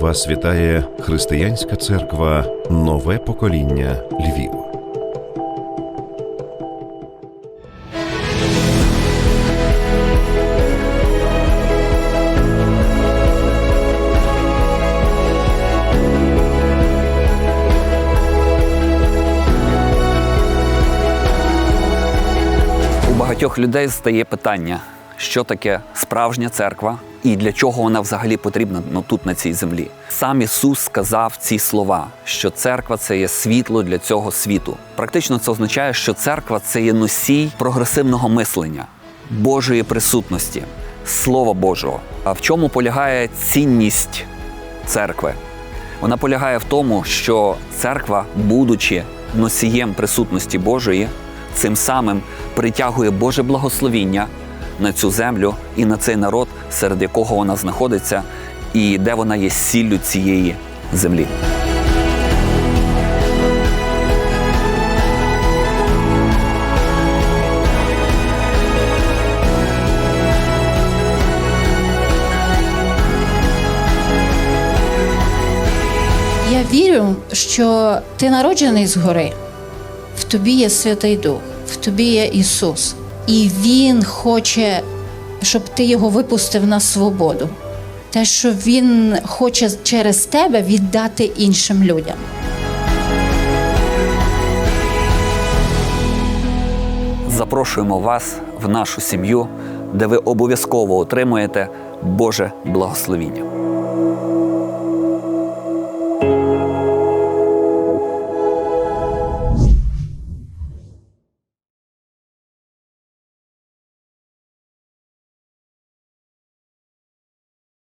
Вас вітає Християнська церква Нове покоління Львів. У багатьох людей стає питання, що таке справжня церква і для чого вона взагалі потрібна ну, тут, на цій землі. Сам Ісус сказав ці слова, що церква це є світло для цього світу. Практично це означає, що церква це є носій прогресивного мислення, Божої присутності, Слова Божого. А в чому полягає цінність церкви? Вона полягає в тому, що церква, будучи носієм присутності Божої, цим самим притягує Боже благословіння на цю землю і на цей народ, серед якого вона знаходиться, і де вона є сіллю цієї землі. Я вірю, що ти народжений згори, в тобі є Святий Дух, в тобі є Ісус. І Він хоче, щоб ти його випустив на свободу. Те, що Він хоче через тебе віддати іншим людям. Запрошуємо вас в нашу сім'ю, де ви обов'язково отримуєте Боже благословіння.